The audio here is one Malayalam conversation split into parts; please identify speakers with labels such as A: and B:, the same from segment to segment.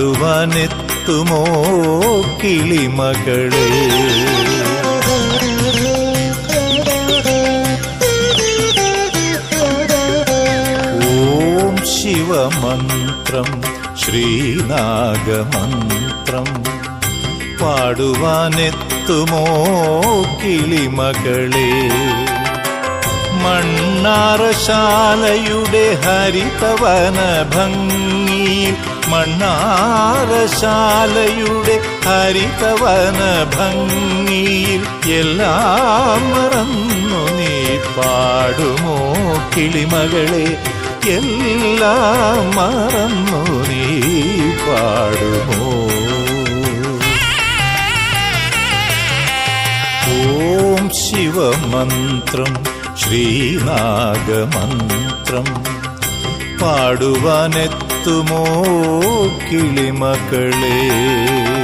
A: പാടുവാനെത്തുമോ കിളിമകളെ? ഓം ശിവമന്ത്രം ശ്രീനാഗമന്ത്രം. പാടുവാനെത്തുമോ കിളിമകളെ? മണ്ണാറശാലയുടെ ഹരിതവന ഭംഗിയിൽ മണ്ണാറശാലയുടെ ഹരിതവന ഭംഗിയിൽ എല്ലാം മറന്നു നീ പാടുമോ കിളിമകളെ? എല്ലാം മറന്നു നീ പാടുമോ? ഓം ശിവമന്ത്രം ശ്രീനാഗമന്ത്രം. പാടുവാനെത്തുമോ കിളിമകളെ ആയിരം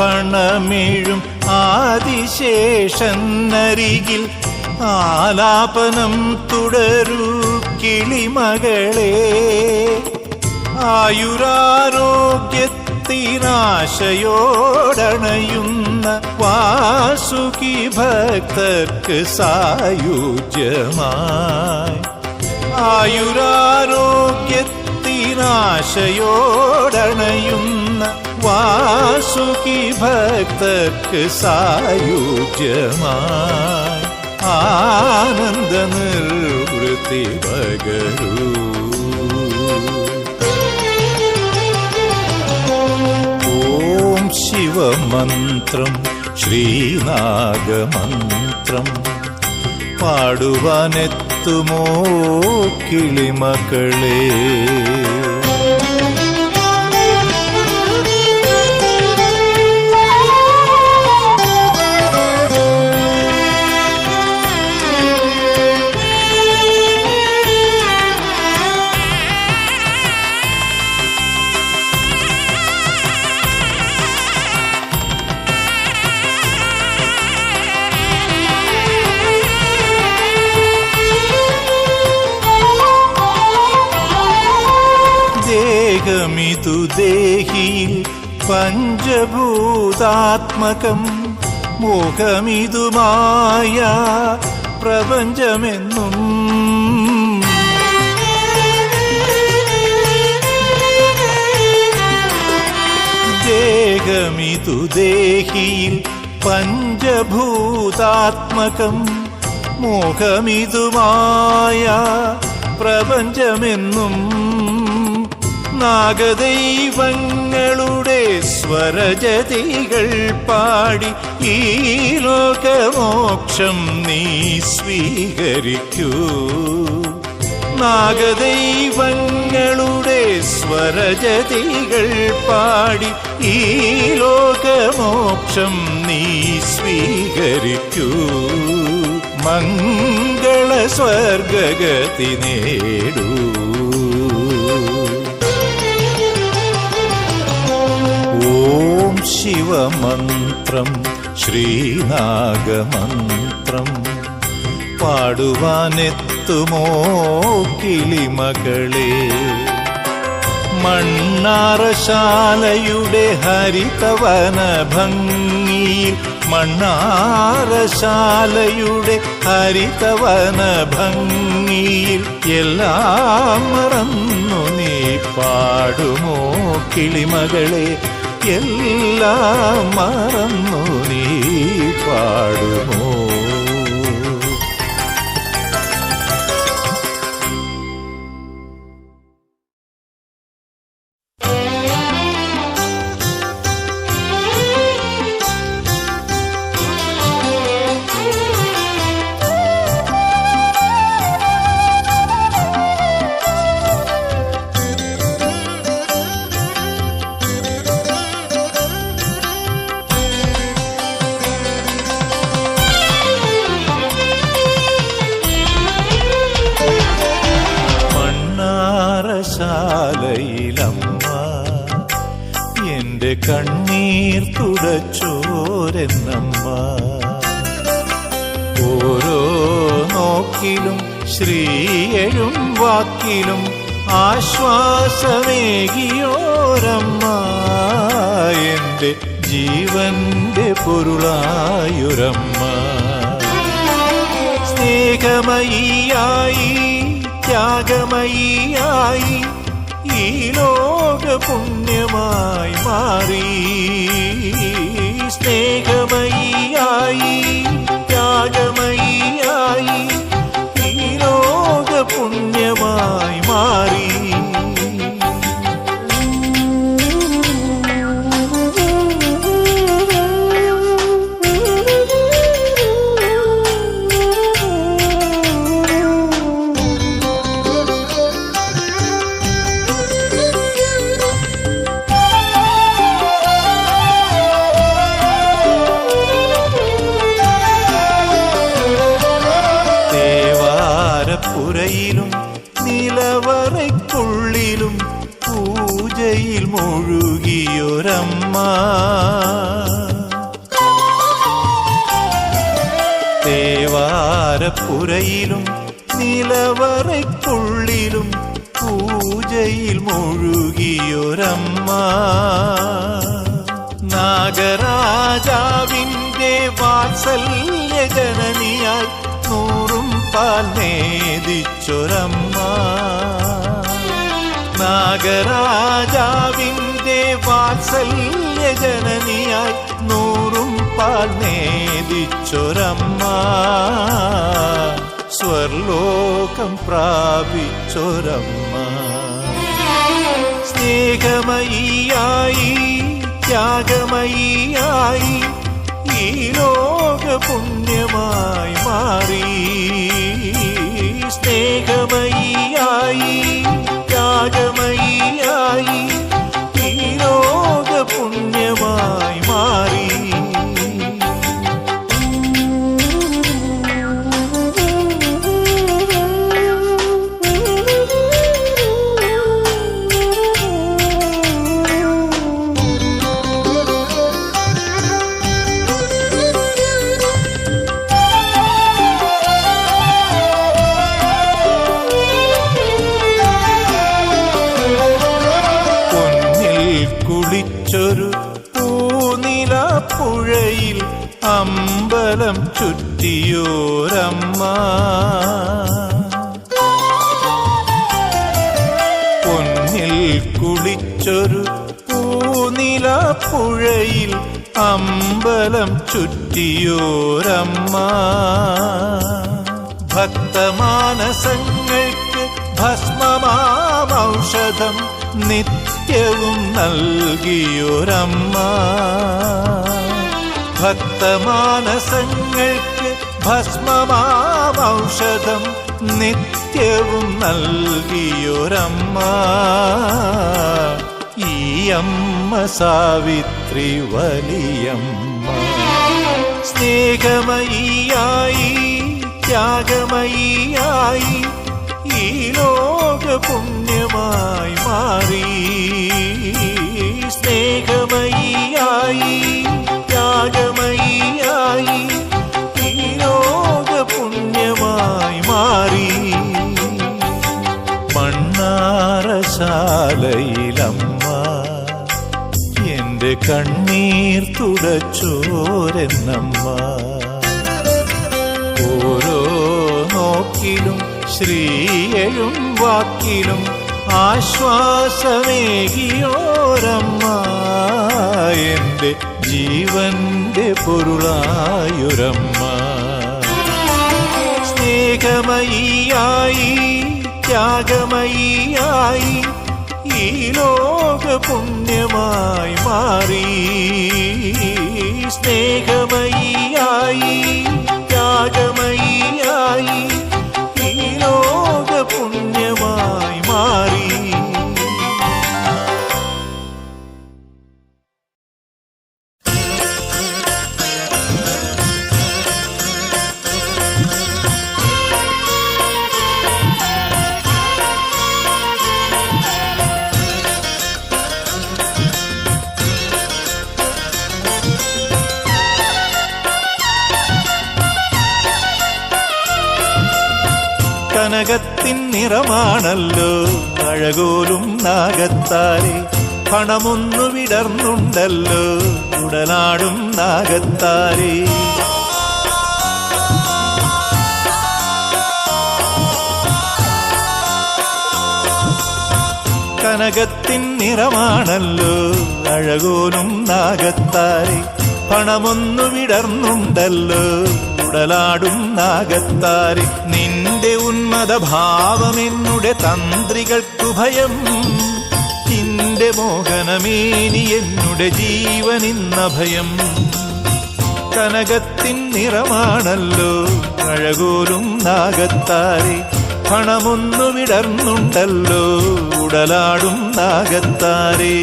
A: ആദിശേഷൻ ആദിശേഷന്നരികിൽ ആലാപനം തുടരൂ കിളിമകളെ. ആയുരാരോഗ്യത്തിനാശയോടണയുന്ന വാസുകി ഭക്തർക്ക് സായുജ്യമായി. ആയുരാരോഗ്യത്തിനാശയോടണയുന്ന വാസുകി ഭക്തർക്ക് സായുജ്യമായി. ആനന്ദ നിർവൃത്തി ഓം ശിവമന്ത്രം ശ്രീനാഗമന്ത്രം. പാടുവാനെത്തുമോ കിളിമകളെ പഞ്ചഭൂതാത്മകം മോഹമിതുമായ പ്രപഞ്ചമെന്നും. ദേഹമിതു ദേഹിയിൽ പഞ്ചഭൂതാത്മകം മോഹമിതുമായ പ്രപഞ്ചമെന്നും. നാഗദൈവങ്ങളുടെ സ്വരജതികൾ പാടി ഈ ലോകമോക്ഷം നീ സ്വീകരിക്കൂ. നാഗദൈവങ്ങളുടെ സ്വരജതികൾ പാടി ഈ ലോകമോക്ഷം നീ സ്വീകരിക്കൂ. മംഗള സ്വർഗതി നേടൂ. ഓം ശിവമന്ത്രം ശ്രീനാഗമന്ത്രം. പാടുവാനെത്തുമോ കിളിമകളെ? മണ്ണാറശാലയുടെ ഹരിതവന ഭംഗിയിൽ മണ്ണാറശാലയുടെ ഹരിതവന ഭംഗിയിൽ എല്ലാം മറന്നു നീ പാടുമോ കിളിമകളെ? എല്ലാം മറന്നു നീ പാടുമോ തുടച്ചോരെന്നമ്മ ഓരോ നോക്കിലും ശ്രീയഴും വാക്കിലും ആശ്വാസമേകിയോരമ്മ. എന്റെ ജീവന്റെ പൊരുളായുരമ്മ. സ്നേഹമയിയായി ത്യാഗമയിയായി ഈ ലോക പുണ്യമായി മാറി. സ്നേഹമയിയായി ത്യാഗമയിയായി ഈ ലോക പുണ്യമായി മാറി. വാത്സല്യ ജനനിയാൽ നൂറും പാൽ നേദിച്ചൊരമ്മ. നാഗരാജാവിന്റെ വാത്സല്യ ജനനിയാൽ നൂറും പാൽ നേദിച്ചൊരമ്മ. സ്വർലോകം പ്രാപിച്ചൊരമ്മ. സ്നേഹമയിയായി ത്യാഗമയിയായി ലോക പുണ്യമായി മാറി. സ്നേഹമയിയായി കുളിച്ചൊരു പൂനില പുഴയിൽ അമ്പലം ചുറ്റിയോരമ്മ. പൊന്നിൽ കുളിച്ചൊരു പൂനില പുഴയിൽ അമ്പലം ചുറ്റിയോരമ്മ. ഭക്തമാനസങ്ങൾക്ക് ഭസ്മമാമൗഷധം നിത്യവും നൽകിയൊരമ്മ. ഭക്തമാനസങ്ങൾക്ക് ഭസ്മമാമൗഷധം നിത്യവും നൽകിയൊരമ്മ. ഈ അമ്മ സാവിത്രി വലിയമ്മ. സ്നേഹമയിയായി ത്യാഗമയിയായി കണ്ണീർ തുടച്ചോരെന്നമ്മ. ഓരോ നോക്കിലും ശ്രീയഴും വാക്കിലും ആശ്വാസമേകിയോരമ്മ. എന്റെ ജീവന്റെ പൊരുളായൊരമ്മ. സ്നേഹമയിയായി ത്യാഗമയിയായി ലോക പുണ്യമായി മാറി. സ്നേഹമയിയായി കനകത്തിൻ നിറമാണല്ലോ അഴകോനും നാഗത്താരെ. പണമൊന്നു വിടർന്നുണ്ടല്ലോ ഉടലാടും നാഗത്താരെ. നിന്റെ ഉന്മത ഭാവമെന്നുടെ തന്ത്രികൾക്കു ഭയം. നിന്റെ മോഹനമേനി എന്നുടെ ജീവനിന്ന ഭയം കനകത്തിൻ നിറമാണല്ലോ അഴകോലും നാഗത്താരെ. പണമൊന്നു വിടർന്നുണ്ടല്ലോ ഉടലാടും നാഗത്താരേ.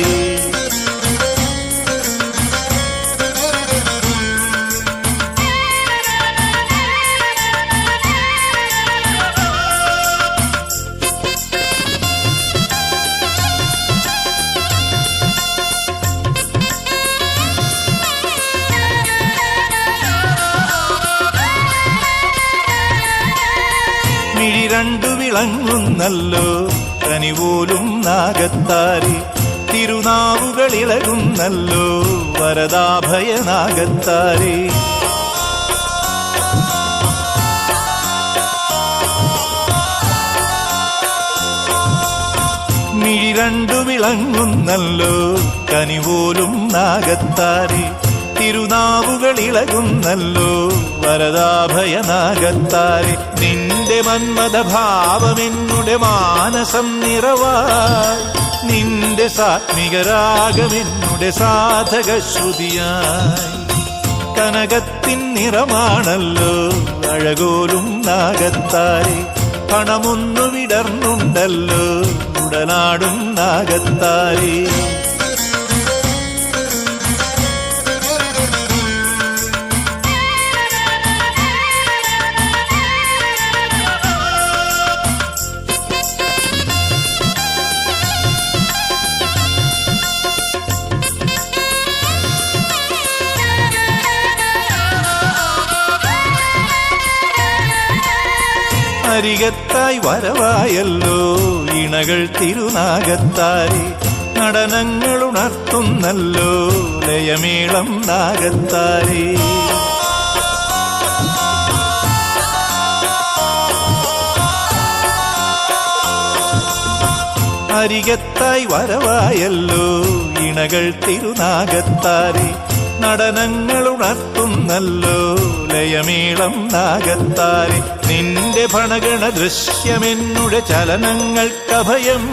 A: രണ്ടു വിളങ്ങുന്നല്ലോ കനിപോലും നാഗത്താരി. തിരുനാവുകളിളകും ഇളകുന്നല്ലോ വരദാഭയ നാഗത്താരി. മിഴി രണ്ടു വിളങ്ങുന്നല്ലോ കനിപോലും നാഗത്താരി. തിരുനാവുകൾ ഇളകുന്നല്ലോ വരദാഭയനാകത്താരെ നിന്റെ മന്മത ഭാവമെന്നുടെ മാനസം നിറവായി. നിന്റെ സാത്മികരാഗമെന്നുടെ സാധക ശ്രുതിയായി കനകത്തിൻ നിറമാണല്ലോ അഴകോലും നാഗത്താരെ പണമൊന്നു വിടർന്നുണ്ടല്ലോ ഉടനാടും നാഗത്താരേ അരികത്തായി വരവായല്ലോ ഇണകൾ തിരുനാഗത്താരെ നടനങ്ങൾ ഉണർത്തുന്നല്ലോ ലയമേളം നാഗത്താരേ. അരികത്തായി വരവായല്ലോ ഇണകൾ തിരുനാഗത്താരെ നടനങ്ങൾ ഉണർത്തുന്നല്ലോ ലയമീളം നാഗത്താരെ നിന്റെ ഭണഗണ ദൃശ്യമെന്നുടെ ചലനങ്ങൾക്കഭയം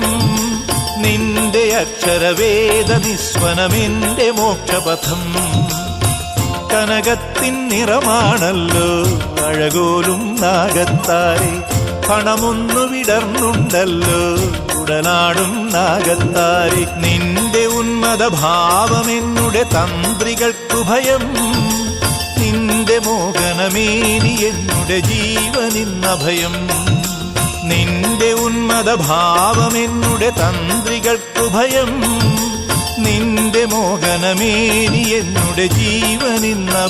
A: നിന്റെ അക്ഷരവേദ നിസ്വനമെന്റെ മോക്ഷപഥം. കനകത്തിൻ നിറമാണല്ലോ അഴകോലും നാഗത്താരെ പണമൊന്നു വിടർന്നുണ്ടല്ലോ ഉടനാടും നാഗത്താരെ നിന്റെ ഉന്മത ഭാവമെന്നുടെ തന്ത്രികൾക്കു ഭയം. നിന്റെ മോഹനമേനി എന്നുടെ ജീവനിന്നഭയം. നിന്റെ ഉന്മതഭാവമെന്നുടെ തന്ത്രികൾക്കു ഭയം. നിന്റെ മോഹനമേനി എന്നുടെ ജീവനിന്ന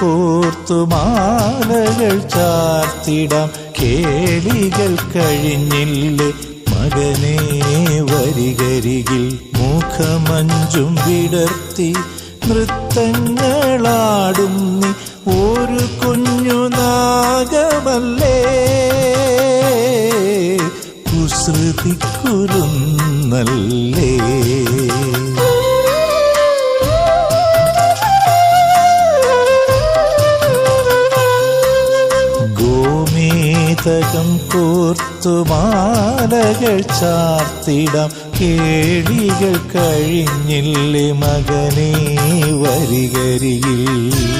A: ഭയം മാലകൾ ചാർത്തിടാം. കേളികൾ കഴിഞ്ഞില്ലേ മകനെ വരികരികിൽ മുഖമഞ്ചും വിടർത്തി നൃത്തങ്ങളാടും ഒരു കുഞ്ഞു നാഗമല്ലേ? കുസൃതിക്കുരുന്നല്ലേ ഗോമേതകം കോർത്തുമാലകൾ ചാർത്തിടാം. കേളികൾ കഴിഞ്ഞില്ലേ മകനേ വരികരിയിൽ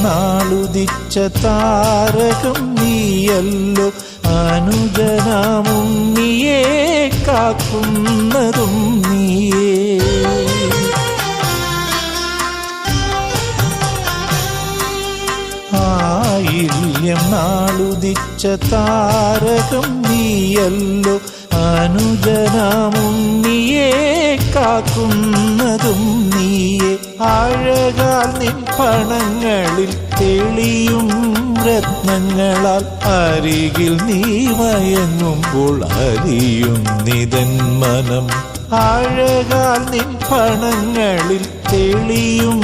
A: ആയില്യം നാളുദിച്ച താരകം നീയല്ലോ അനുജനാമുണ്ണിയെ കാക്കുന്നതും നീയേ ആയില്യം നാളുദിച്ച താരകം നീയല്ലോ അനുജനാമുണ്ണിയെ കാക്കുന്നതും നീയെ അഴകാൽ നിൻ പണങ്ങളിൽ തെളിയും രത്നങ്ങളാൽ അരികിൽ നീ വയങ്ങുമ്പോൾ അരിയും നിതൻ മനം. അഴകാൽ നിൻ പണങ്ങളിൽ തെളിയും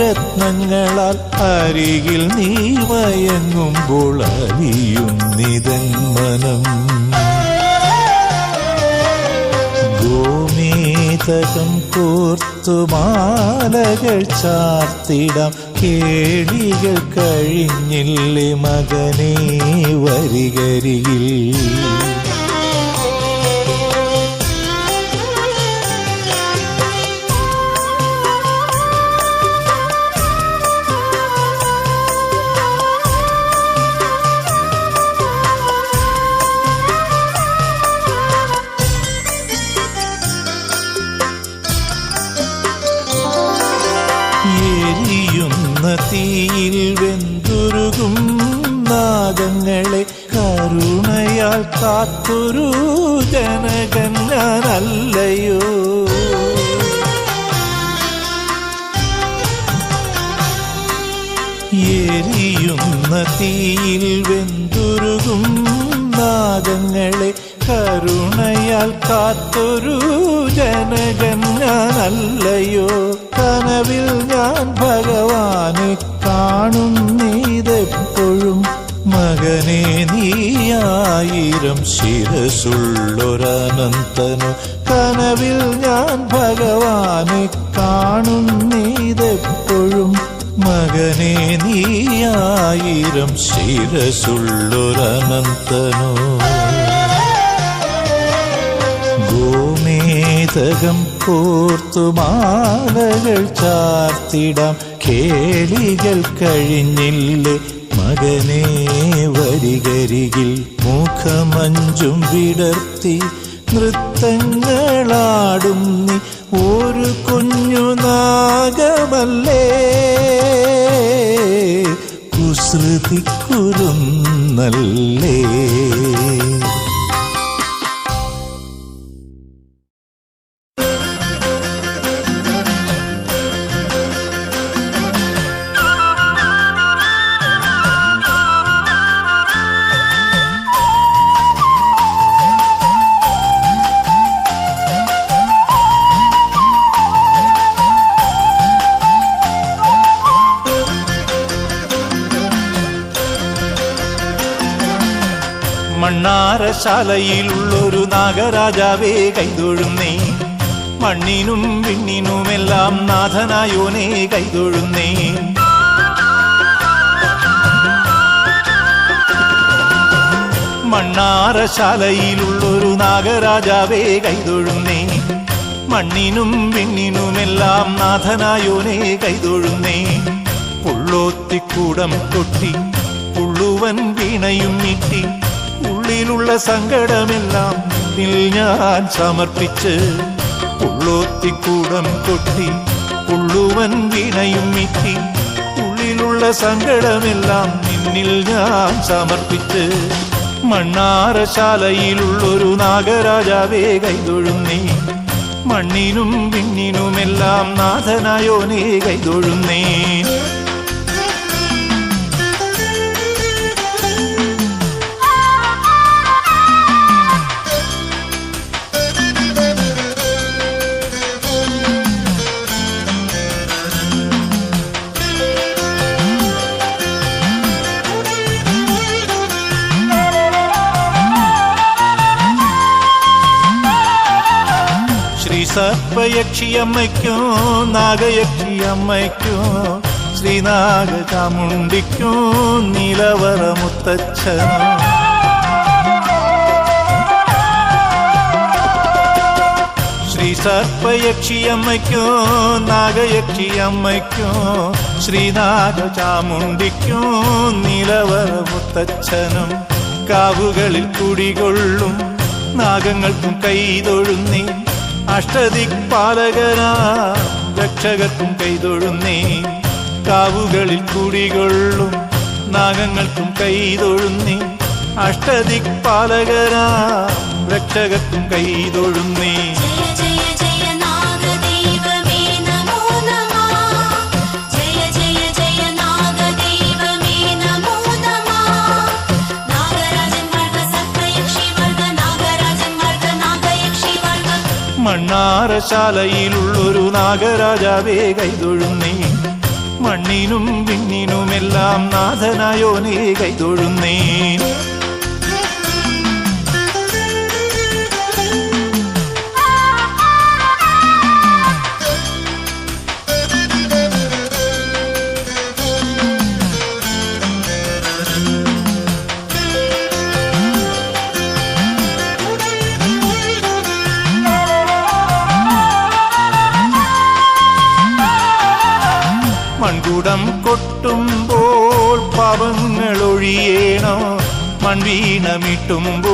A: രത്നങ്ങളാൽ അരികിൽ നീ വയങ്ങുമ്പോൾ അരിയും നിതൻ മനം. ഗോമേതകം കോർത്തുമാലകൾ ചാർത്തിടാം. കേളികൾ കഴിഞ്ഞില്ലേ മകനേ വരികരിയിൽ ശിരസുള്ളൊരനന്തനു കനവിൽ ഞാൻ ഭഗവാനെ കാണുന്നീതെപ്പോഴും മകനെ നീയായിരം ശിരസുള്ളൊരനന്തനു. ഗോമേതകം കോർത്തുമാലകൾ ചാർത്തിടാം. കേളികൾ കഴിഞ്ഞില്ലേ മകനെ വരികരികിൽ മുഖമഞ്ചും വിടർത്തി നൃത്തങ്ങളാടും നീ ഒരു കുഞ്ഞു നാഗമല്ലേ? കുസൃതിക്കുരുന്നല്ലേ? മണ്ണാരശാലയിലുള്ളൊരു നാഗരാജാവേ കൈതൊഴുന്നേ. മണ്ണിനും വിണ്ണിനുമെല്ലാം നാഥനായോനേ കൈതൊഴുന്നേ. മണ്ണാരശാലയിലുള്ളൊരു നാഗരാജാവേ കൈതൊഴുന്നേ. മണ്ണിനും വിണ്ണിനുമെല്ലാം നാഥനായോനെ കൈതൊഴുന്നേ. പുള്ളോത്തിക്കൂടം കൊട്ടി പുള്ളുവൻ വീണയും നീട്ടി. ഉള്ളിൽ ഉള്ളിലുള്ള സങ്കടമെല്ലാം നിന്നിൽ ഞാൻ സമർപ്പിച്ച് ഉള്ളോത്തിക്കൂടം കൊട്ടി ഉള്ളുവൻ വീണയും മിറ്റി ഉള്ളിലുള്ള സങ്കടമെല്ലാം നിന്നിൽ ഞാൻ സമർപ്പിച്ച് മണ്ണാറശാലയിലുള്ളൊരു നാഗരാജാവേ കൈതൊഴുന്നേ മണ്ണിനും വിണ്ണിനുമെല്ലാം നാഥനായോനേ കൈതൊഴുന്നേ സർപ്പയക്ഷിയമ്മയ്ക്കോ നാഗയക്ഷിയമ്മയ്ക്കോ ശ്രീനാഗചാമുണ്ടിക്കോ നിലവറ മുത്തച്ഛനോ ശ്രീ സർപ്പയക്ഷിയമ്മയ്ക്കോ നാഗയക്ഷിയമ്മയ്ക്കോ ശ്രീനാഗചാമുണ്ടിക്കോ നിലവറ മുത്തച്ഛനും. കാവുകളിൽ കുടികൊള്ളും നാഗങ്ങൾക്കും കൈതൊഴുന്നേ അഷ്ടദിക്പാലകനാ രക്ഷകർക്കും കൈതൊഴുന്നേ കാവുകളിൽ കുടികൊള്ളും നാഗങ്ങൾക്കും കൈതൊഴുന്നേ അഷ്ടദിക്പാലകനാ രക്ഷകർക്കും കൈതൊഴുന്നേ മണ്ണാറശാലയിലുള്ളൊരു നാഗരാജാവേ കൈതൊഴുന്നേ. മണ്ണിനും വിണ്ണിനുമെല്ലാം നാഥനായോനേ കൈതൊഴുന്നേ. മൺവീണമിട്ടുമ്പോൾ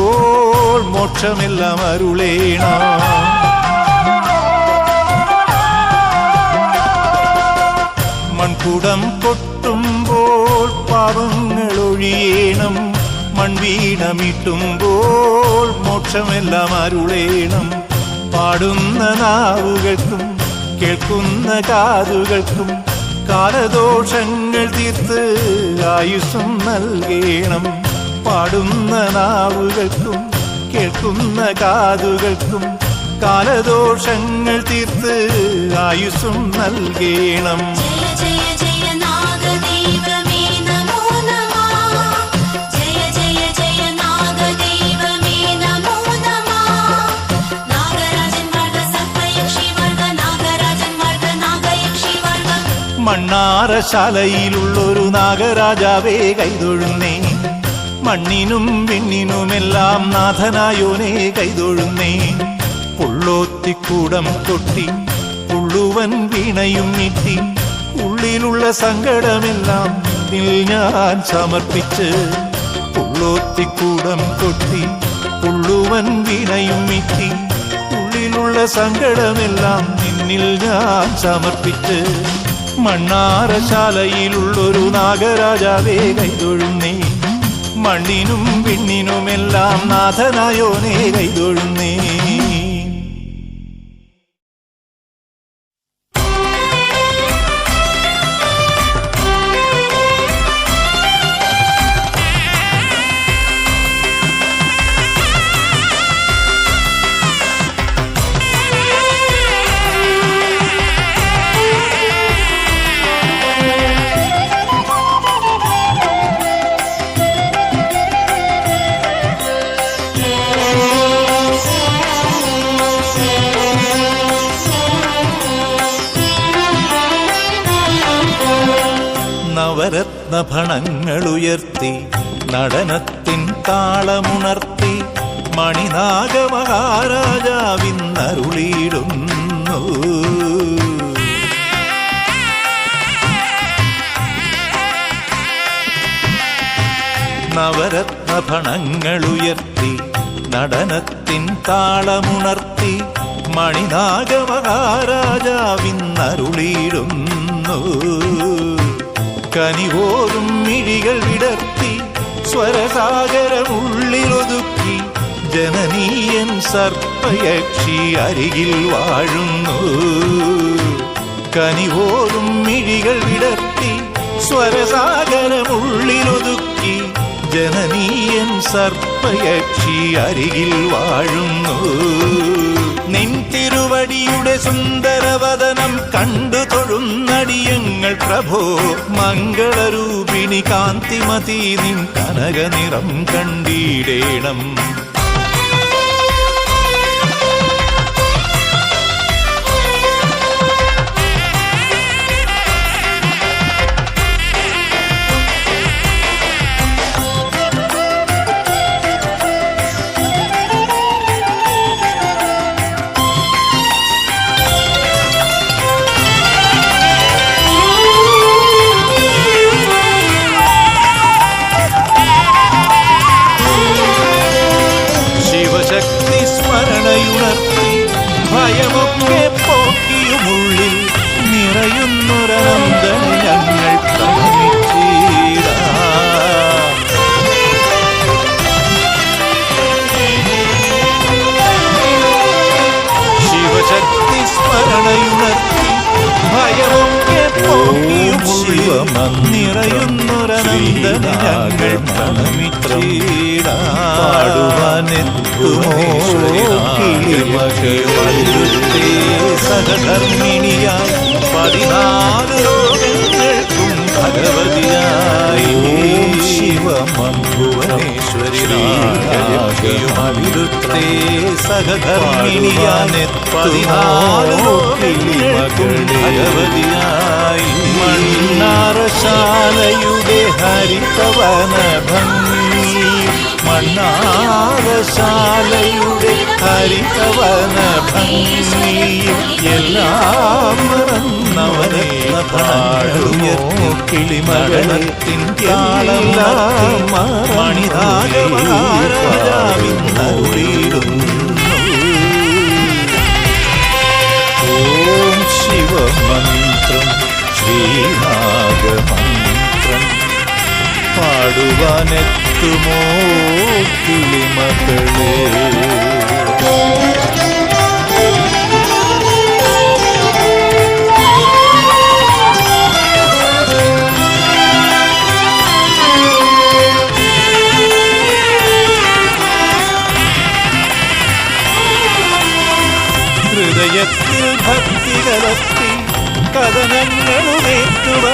A: മോക്ഷമെല്ലാം അരുളേണ? മൺകുടം കൊട്ടുമ്പോൾ പാപങ്ങൾ ഒഴിയേണം മൺവീണമിട്ടുമ്പോൾ മോക്ഷമെല്ലാം അരുളേണം. പാടുന്ന നാവുകൾക്കും കേൾക്കുന്ന കാതുകൾക്കും കാലദോഷങ്ങൾ തീർത്ത് ആയുസ്സും നൽകേണം. പാടുന്ന നാവുകൾക്കും കേൾക്കുന്ന കാതുകൾക്കും കാലദോഷങ്ങൾ തീർത്ത് ആയുസ്സും നൽകേണം. മണ്ണാറശാലയിലുള്ളൊരു നാഗരാജാവേ കൈതൊഴുന്നേ. മണ്ണിനും വിണ്ണിനുമെല്ലാം നാഥനായോനേ കൈതൊഴുന്നേ. പുള്ളോത്തിക്കൂടം കൊട്ടി പുള്ളുവൻ വീണയും നീട്ടി ഉള്ളിലുള്ള സങ്കടമെല്ലാം നിന്നിൽ ഞാൻ സമർപ്പിച്ച്. പുള്ളോത്തിക്കൂടം കൊട്ടി പുള്ളുവൻ വീണയും നീട്ടി ഉള്ളിലുള്ള സങ്കടമെല്ലാം നിന്നിൽ ഞാൻ സമർപ്പിച്ച്. മണ്ണാറശാലയിലുള്ളൊരു നാഗരാജാവേ കൈതൊഴുന്നേ. മണ്ണിനും വിണ്ണിനുമെല്ലാം നാഥനായോനേ കൈതൊഴുന്നേ. നവരത്ന ഫണങ്ങളുയർത്തി നടനത്തിൻ താളമുണർത്തി മണിനാഗ മഹാരാജാവിന്നരുളിയിടുന്നു നവരത്ന ഫണങ്ങളുയർത്തി നടനത്തിൻ താളമുണർത്തി മണിനാഗമഹാരാജാവിന്നരുളിയിടുന്നു. കനിവോറും മിഴികൾ വിടർത്തി സ്വരസാഗരമുള്ളിലൊതുക്കി ജനനീയൻ സർപ്പയക്ഷി അരികിൽ വാഴുന്നു. കനിവോറും മിഴികൾ വിടർത്തി സ്വരസാഗരമുള്ളിലൊതുക്കി സർപ്പയക്ഷി അരികിൽ വാഴുന്നു. നിൻ തിരുവടിയുടെ സുന്ദരവദനം കണ്ടു തൊഴുന്നടിയങ്ങൾ പ്രഭോ മംഗളരൂപിണി കാന്തിമതി നിൻ കനക നിറം കണ്ടിടേണം. നിറയുന്നൊരനന്ദന ഞങ്ങൾ ശിവശക്തി സ്മരണയുണർത്തി ഭയമൊക്കെ പോക്കിയുമുള്ളിൽ നിറയുന്നൊരനന്ദന ഞങ്ങൾ പ്രണമിച്ചീരാ പാടുവാനെത്തുമോ കിളിമകളുടെ സഹധർമ്മിണിയായി പതിനാല് ലോകങ്ങൾക്കും ഭഗവതിയായി ശിവമംഭുവനേശ്വരിയുമവിടുത്തെ സഹധർമ്മിണിയാനെ പതിനാല് ലോകങ്ങൾക്കും ഭഗവതിയായി മണ്ണാറശാലയുടെ ഹരിതവന ഭംഗി മണ്ണാറശാലയുടെ ഹരിതവന ഭംഗിയിൽ എല്ലാം മറന്നവരത്ന പാടുമോ? കിളിമകളത്തിൻ മണിതാകമാരാവിന്നൂടിയിടുന്നു ഓം ശിവമന്ത്രം ശ്രീനാഗമന്ത്രം. പാടുവാനെത്തുമോ കിളിമകളേ? ഭക്തി കലർത്തി കഥനങ്ങളുമേറ്റുവ